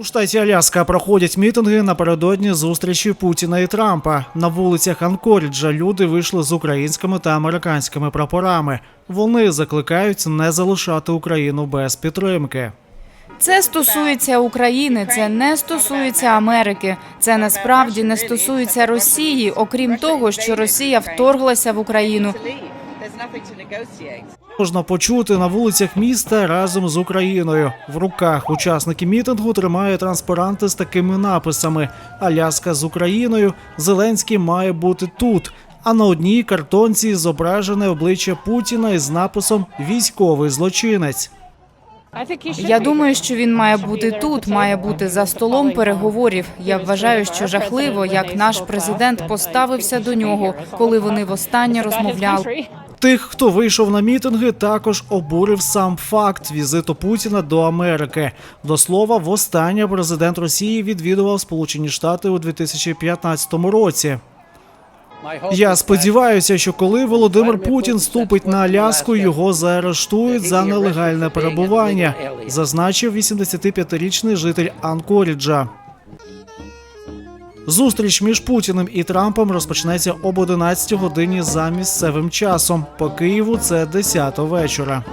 У штаті Аляска проходять мітинги напередодні зустрічі Путіна і Трампа. На вулицях Анкоріджа люди вийшли з українськими та американськими прапорами. Вони закликають не залишати Україну без підтримки. Це стосується України, це не стосується Америки. Це насправді не стосується Росії, окрім того, що Росія вторглася в Україну. There's nothing to negotiate. Можна почути на вулицях міста разом з Україною. В руках учасники мітингу тримають транспаранти з такими написами: Аляска з Україною, Зеленський має бути тут. А на одній картонці зображене обличчя Путіна із написом Військовий злочинець. Я думаю, що він має бути тут, має бути за столом переговорів. Я вважаю, що жахливо, як наш президент поставився до нього, коли вони востаннє розмовляли. Тих, хто вийшов на мітинги, також обурив сам факт візиту Путіна до Америки. До слова, востаннє президент Росії відвідував Сполучені Штати у 2015 році. Я сподіваюся, що коли Володимир Путін ступить на Аляску, його заарештують за нелегальне перебування, зазначив 85-річний житель Анкоріджа. Зустріч між Путіним і Трампом розпочнеться об 11 годині за місцевим часом. По Києву це 10 вечора.